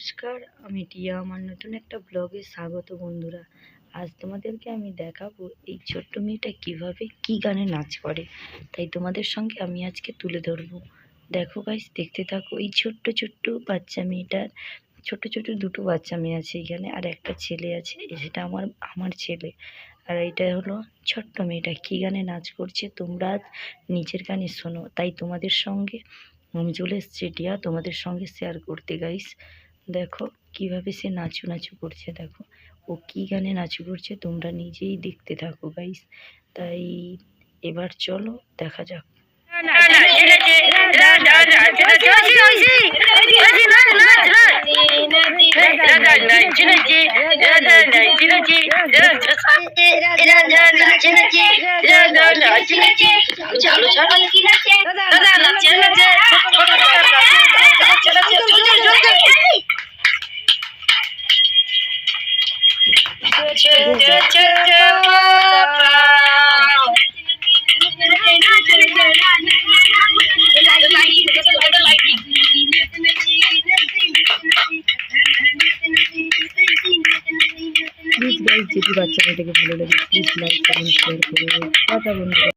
নমস্কার, আমি টিয়া। আমার নতুন একটা ব্লগে স্বাগত বন্ধুরা। আজ তোমাদেরকে আমি দেখাবো এই ছোট্ট মেয়েটা কীভাবে কি গানে নাচ করে। তাই তোমাদের সঙ্গে আমি আজকে তুলে ধরবো। দেখো গাইস দেখতে থাকো এই ছোট্ট ছোট্ট বাচ্চা মেয়েটার ছোট ছোট দুটো বাচ্চা মেয়ে আছে এখানে, আর একটা ছেলে আছে সেটা আমার আমার ছেলে। আর এইটা হলো ছোট্ট মেয়েটা, কি গানে নাচ করছে তোমরা নিজের গানে শোনো। তাই তোমাদের সঙ্গে, আমি চলে এসছি টিয়া, তোমাদের সঙ্গে শেয়ার করতে গাইস দেখো কীভাবে সে নাচু নাচু করছে দেখো। ও কি গানে নাচু করছে তোমরা নিজেই দেখতে থাকো গাইস তাই এবার চলো দেখা যাক। প্লিজ গাইজ যদি বাচ্চা মেয়েটাকে ভালো লাগে প্লিজ লাইক কমেন্ট শেয়ার করে টাটা বন্ধুরা।